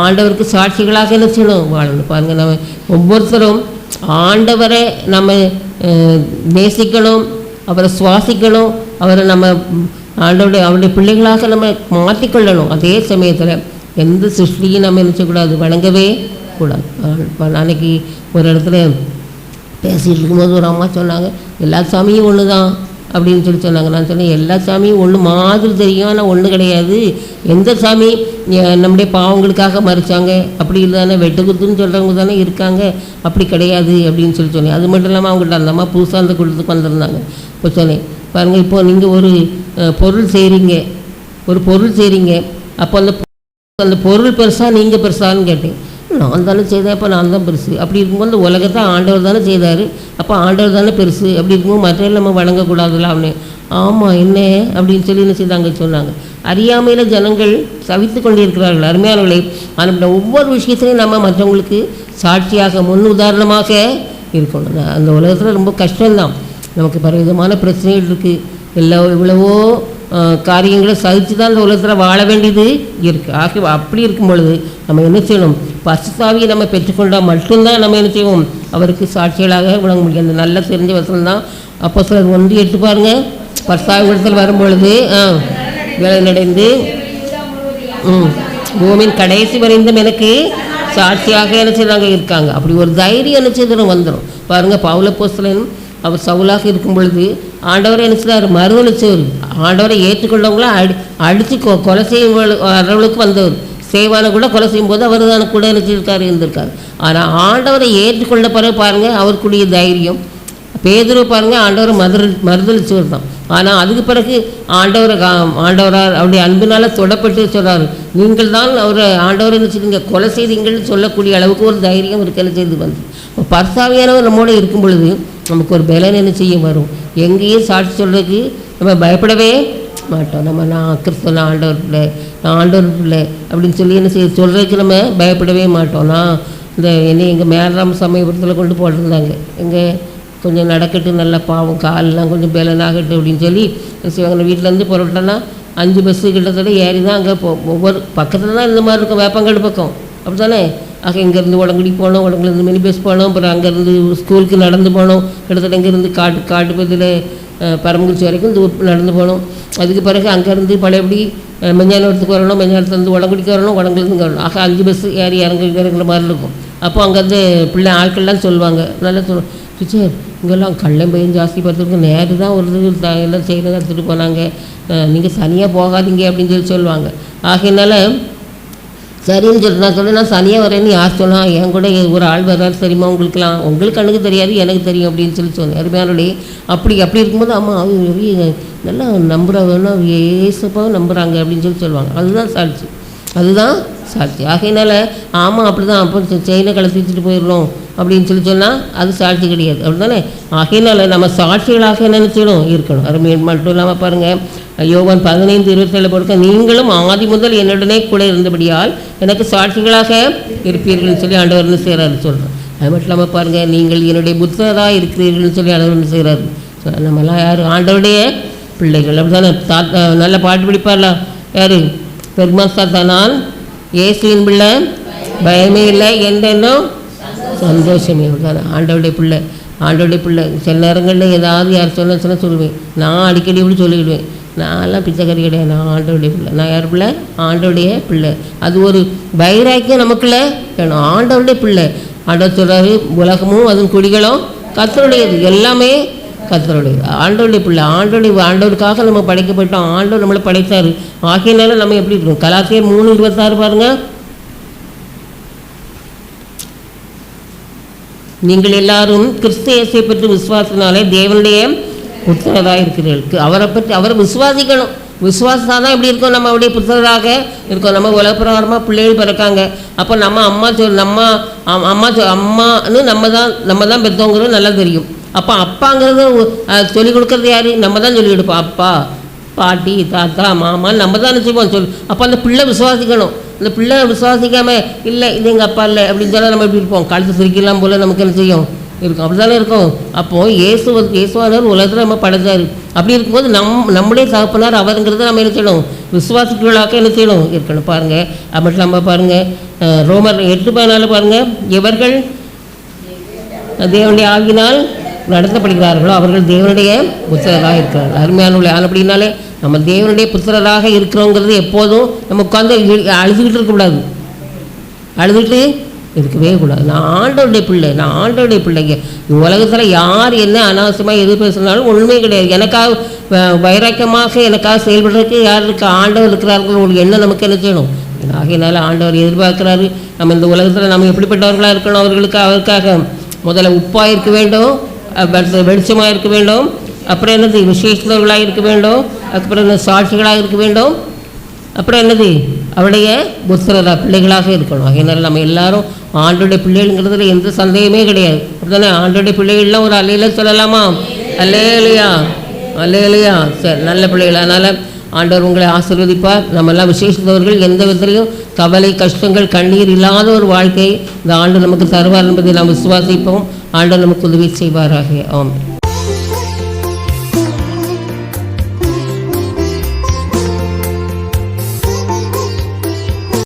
ஆண்டவருக்கு சாட்சிகளாக என்ன செய்யணும் வாழணும் பாருங்கள் நம்ம ஒவ்வொருத்தரும் ஆண்டவரை நம்ம நேசிக்கணும் அவரை சுவாசிக்கணும் அவரை நம்ம ஆண்டவருடைய அவருடைய பிள்ளைகளாக நம்ம மாற்றிக்கொள்ளணும். அதே சமயத்தில் எந்த சிருஷ்டியும் நம்ம என்ன செய்யக்கூடாது வணங்கவே கூடாது. இப்போ அன்னைக்கு ஒரு இடத்துல பேசிகிட்டு இருக்கும்போது ஒரு அம்மா சொன்னாங்க எல்லா சாமியும் ஒன்று தான் அப்படின்னு சொல்லி சொன்னாங்க. நான் சொன்னேன் எல்லா சாமியும் ஒன்று மாதிரி தெரியும். ஆனால் ஒன்று கிடையாது. எந்த சாமி நம்முடைய பாவங்களுக்காக மறிச்சாங்க? அப்படி இல்லைதானே வெட்டுக்குத்துன்னு சொல்கிறவங்க தானே இருக்காங்க. அப்படி கிடையாது அப்படின்னு சொல்லி சொன்னேன். அது மட்டும் இல்லாமல் அவங்கள்ட்ட அந்த அம்மா புதுசாக அந்த குளத்துக்கு வந்திருந்தாங்க. இப்போ சொன்னேன் பாருங்கள் இப்போது நீங்கள் ஒரு பொருள் செய்கிறீங்க ஒரு பொருள் செய்கிறீங்க அப்போ அந்த அந்த பொருள் பெருசாக நீங்கள் பெருசான்னு கேட்டேன். நான் தானே செய்தேன் அப்போ நான் தான் பெருசு. அப்படி இருக்கும்போது அந்த உலகத்தை ஆண்டவர் தானே செய்தார். அப்போ ஆண்டவர் தானே பெருசு. அப்படி இருக்கும்போது மற்ற நம்ம வணங்கக்கூடாதுல்ல அவனு. ஆமாம் என்ன? அப்படின்னு சொல்லி என்ன செய்தாங்க? சொன்னாங்க. அறியாமையில் ஜனங்கள் சவித்து கொண்டிருக்கிறார்கள். அருமையானவர்களை ஆனால் ஒவ்வொரு விஷயத்திலையும் நம்ம மற்றவங்களுக்கு சாட்சியாக முன் உதாரணமாக இருக்கணும். அந்த உலகத்தில் ரொம்ப கஷ்டம்தான். நமக்கு பலவிதமான பிரச்சனைகள் இருக்குது எல்லா இவ்வளவோ காரியங்களை சகித்து தான் இந்த உலகத்தில் வாழ வேண்டியது இருக்குது ஆகிய அப்படி இருக்கும் பொழுது நம்ம என்ன செய்யணும்? பசுத்தாவியை நம்ம பெற்றுக்கொண்டால் மட்டும்தான் நம்ம என்ன செய்வோம்? அவருக்கு சாட்சிகளாக விளங்க முடியும். அந்த நல்ல தெரிஞ்ச வசனம் தான் அப்போ சிலர் ஒன்று எட்டு பாருங்கள் பசுத்தாவி இடத்தில் வரும்பொழுது ஆ வேலை நடைந்து ம் பூமியின் கடைசி வரைந்தும் எனக்கு சாட்சியாக என்ன செய்கிறாங்க இருக்காங்க. அப்படி ஒரு தைரியம் என்ன செய்தணும் வந்துடும். பாருங்கள் பவுல போஸ்தலன் அவர் சவுலாக இருக்கும் பொழுது ஆண்டவரை என்ன செய்றாரு மறுதளிச்சவர் ஆண்டவரை ஏற்றுக்கொள்ளவங்கள அடி அடித்து கொ கொலை செய்யும் வரவளுக்கு வந்தவர். சேவானை கூட கொலை செய்யும்போது அவர் தான் கூட என்ன இருந்திருக்காரு. ஆனால் ஆண்டவரை ஏற்றுக்கொண்ட பிறகு பாருங்கள் அவருக்குரிய தைரியம். பேதுரு பாருங்கள் ஆண்டவர் மறுதல் மறுதளிச்சவர் தான். ஆனால் அதுக்கு பிறகு ஆண்டவரை கா- ஆண்டவரார் அவருடைய அன்பினால் தொடப்பட்டு சொல்கிறார் நீங்கள் தான் அவரை ஆண்டவரை என்ன கொலை செய்தீங்கன்னு சொல்லக்கூடிய அளவுக்கு ஒரு தைரியம் இருக்க செய்து வந்து. பர்சாவியானவர் நம்மோடு இருக்கும் பொழுது நமக்கு ஒரு பலன் என்ன செய்ய வரும்? எங்கேயும் சாட்சி சொல்கிறதுக்கு நம்ம பயப்படவே மாட்டோம். நம்ம நான் கிறிஸ்தவன் ஆண்டவர் பிள்ளை நான் ஆண்டவர் பிள்ளை அப்படின்னு சொல்லி என்ன செய்ய சொல்கிறதுக்கு நம்ம பயப்படவே மாட்டோம். நான் இந்த என்னை எங்கள் மேலாம் சமயபுரத்தில் கொண்டு போட்டிருந்தாங்க. எங்கள் கொஞ்சம் நடக்கட்டு நல்லா பாவம் காலெலாம் கொஞ்சம் பலனாகட்டும் அப்படின்னு சொல்லி என்ன வீட்டிலேருந்து புறப்பட்டோன்னா அஞ்சு பஸ்ஸு கிட்டத்தட்ட ஏறி தான் அங்கே போ ஒவ்வொரு பக்கத்தில் தான் இந்த மாதிரி இருக்கும் வேப்பங்காடு பக்கம். அப்படி தானே ஆக இங்கேருந்து உடங்குடி போனோம் உடங்குலேருந்து மினி பஸ் போனோம் அப்புறம் அங்கேருந்து ஸ்கூலுக்கு நடந்து போனோம். கிட்டத்தட்ட இங்கேருந்து காட்டு காட்டு பகுதியில் பரமக்குறிச்சி வரைக்கும் தூர் நடந்து போனோம். அதுக்கு பிறகு அங்கேருந்து பழையபடி மஞ்சாலத்துக்கு வரணும் மெஞ்ஞானத்துலேருந்து உடங்குடிக்கு வரணும் உடங்குலேருந்து வரணும். ஆக அஞ்சு பஸ் ஏறி இறங்கி இறங்குற மாதிரி இருக்கும். அப்போ அங்கேருந்து பிள்ளை ஆட்கள்லாம் சொல்லுவாங்க நல்லா சொல்லுவோம் டீச்சர் இங்கெல்லாம் கள்ளம் பையன் ஜாஸ்தி பார்த்துருக்கு நேரு தான் ஒரு இது எல்லாம் செய்கிறத எடுத்துகிட்டு போனாங்க. நீங்கள் சனியாக போகாதீங்க அப்படின்னு சொல்லி சொல்லுவாங்க. ஆகையினால சரின்னு சொல்லி நான் சொல்லி நான் சனியாக வரேன்னு யார் சொன்னால் என் கூட ஒரு ஆள் வர்றாரு சரிம்மா உங்களுக்குலாம் உங்களுக்கு கண்ணுக்கு தெரியாது எனக்கு தெரியும் அப்படின்னு சொல்லி சொன்னேன். அருமையானோடே அப்படி அப்படி இருக்கும்போது ஆமாம் அவங்க நல்லா நம்புறவங்கன்னா ஏசப்பாவும் நம்புகிறாங்க அப்படின்னு சொல்லி சொல்லுவாங்க. அதுதான் சாட்சி. அதுதான் சாட்சி. ஆகையினால ஆமாம் அப்படி தான் அப்போ செயினை கலத்தி வச்சுட்டு போயிடணும் அப்படின்னு சொல்லி சொன்னால் அது சாட்சி கிடையாது. அப்படி தானே ஆகையினால நம்ம சாட்சிகளாக நினச்சிடும் இருக்கணும். அருமை மட்டும் இல்லாமல் பாருங்கள் யோவான் பதினைந்து இருபத்தேழு கொடுக்க நீங்களும் ஆதி முதல் என்னுடனே கூட இருந்தபடியால் எனக்கு சாட்சிகளாக இருப்பீர்கள்னு சொல்லி ஆண்டவர் என்ன செய்கிறாரு சொல்கிறேன் அது மட்டும் இல்லாமல் பாருங்கள் நீங்கள் என்னுடைய புத்தராக இருக்கிறீர்கள்னு சொல்லி ஆண்டவர் என்ன செய்கிறாரு நம்மளாம் யார்? ஆண்டவருடைய பிள்ளைகள். அப்படி தானே தாத்தா நல்ல பாட்டு பிடிப்பார்ல. யார்? பெருமாஸ்தா தாத்தா நான் இயேசுவின் பிள்ளை. பயமே இல்லை. என்றென்னும் சந்தோஷமே. அப்படிதானே ஆண்டவுடைய பிள்ளை. ஆண்டவுடைய பிள்ளை. சில நேரங்களில் ஏதாவது யார் சொன்ன சொன்னால் சொல்லுவேன். நான் அடிக்கடி இப்படி சொல்லிவிடுவேன் நான்லாம் பிச்சைக்கறி கிடையாது. நான் ஆண்டவருடைய பிள்ளை. நான் யார் பிள்ளை? ஆண்டவருடைய பிள்ளை. அது ஒரு வைராக்கியம் நமக்குள்ள. வேணும் ஆண்டவருடைய பிள்ளை. ஆண்டவர் சொல்கிறாரு உலகமும் அதன் குடிகளும் கத்தருடையது எல்லாமே கத்தருடையது ஆண்டவுடைய பிள்ளை. ஆண்டோடைய ஆண்டவருக்காக நம்ம படைக்கப்பட்டோம். ஆண்டவர் நம்மளை படைத்தார். ஆகியனால நம்ம எப்படி இருக்கோம்? கலாத்தியர் மூணு இருபத்தாறு பாருங்கள் நீங்கள் எல்லாரும் கிறிஸ்து இயேசுவை பற்றி விசுவாசத்தினாலே தேவனுடைய புத்திரராக இருக்கிறீர்கள் அவரை பற்றி அவரை விசுவாசிக்கணும். விசுவாசத்தா தான் எப்படி இருக்கோம் நம்ம அப்படியே புத்திரராக இருக்கோம். நம்ம உலகப்பிரகாரமாக பிள்ளைகள் பிறக்காங்க. அப்போ நம்ம அம்மா சொல் நம்ம அம்மா சொ அம்மான்னு நம்ம தான் நம்ம தான் பெற்றவங்கிறது நல்லா தெரியும். அப்போ அப்பாங்கிறது சொல்லிக் கொடுக்குறது யார்? நம்ம தான் சொல்லிக் கொடுப்போம். அப்பா பாட்டி தாத்தா மாமா நம்ம தான் நினச்சிப்போம். சொல் அப்போ அந்த பிள்ளை விசுவாசிக்கணும். அந்த பிள்ளை விசுவாசிக்காமல் இல்லை இது எங்கள் அப்பா இல்லை அப்படின்னு சொன்னால் நம்ம எப்படி இருப்போம்? கழுத்து சிரிக்கலாம் போல் நமக்கு என்ன செய்யும்? இருக்கும். அப்படி தானே இருக்கும். அப்போது இயேசு இயேசுவானவர் உலகத்தில் நம்ம படைத்தார் அப்படி இருக்கும்போது நம் நம்முடைய தகப்பனார் அவருங்கிறத நம்ம என்ன செய்யணும்? விசுவாசிகளாக என்ன செய்யணும்? இருக்கணும். பாருங்கள் அது மட்டும் நம்ம பாருங்கள் ரோமர் எட்டு பதினாலு பாருங்கள் இவர்கள் தேவனுடைய ஆகினால் நடத்தப்படுகிறார்களோ அவர்கள் தேவனுடைய உச்சதாக இருக்கிறார்கள். அருமையான உள்ள அப்படின்னாலே நம்ம தேவனுடைய புத்திரராக இருக்கிறோங்கிறது எப்போதும் நம்ம உட்காந்து அழுதுகிட்டு இருக்கக்கூடாது அழுதுகிட்டு இருக்கவே கூடாது. நான் ஆண்டவருடைய பிள்ளை நான் ஆண்டவருடைய பிள்ளைங்க. உலகத்தில் யார் என்ன அனாவசியமாக எது பேசுனாலும் ஒன்றுமே கிடையாது. எனக்காக வ- வைராக்கியமாக எனக்காக செயல்படுறதுக்கு யார் இருக்கா ஆண்டவர் இருக்கிறார்கள் ஒரு எண்ணம் நமக்கு என்ன செய்யணும்? ஆகையினால ஆண்டவர் எதிர்பார்க்கிறாரு. நம்ம இந்த உலகத்தில் நம்ம எப்படிப்பட்டவர்களாக இருக்கணும் அவர்களுக்கு அவருக்காக முதல்ல உப்பாக இருக்க வேண்டும் வெளிச்சமாக இருக்க வேண்டும். அப்புறம் என்னது விசேஷத்தவர்களாக இருக்க வேண்டும் அதுக்கப்புறம் என்ன சாட்சிகளாக இருக்க வேண்டும் அப்புறம் என்னது அவருடைய புத்திரரா பிள்ளைகளாக இருக்கணும். அதனால் நம்ம எல்லாரும் ஆண்டோடைய பிள்ளைகள்ங்கிறதுல எந்த சந்தேகமே கிடையாது. அப்படித்தானே? ஆண்டோடைய பிள்ளைகள்லாம் ஒரு அலையில சொல்லலாமா? அல்லேலையா அல்லேலையா. சரி நல்ல பிள்ளைகள். அதனால் ஆண்டவர் உங்களை ஆசீர்வதிப்பார். நம்மெல்லாம் விசேஷத்தவர்கள் எந்த விதத்திலையும் கவலை கஷ்டங்கள் கண்ணீர் இல்லாத ஒரு வாழ்க்கை இந்த ஆண்டு நமக்கு தருவார் என்பதை நாம் விசுவாசிப்போம். ஆண்டவர் நமக்கு உதவி செய்வாராக. ஆமாம்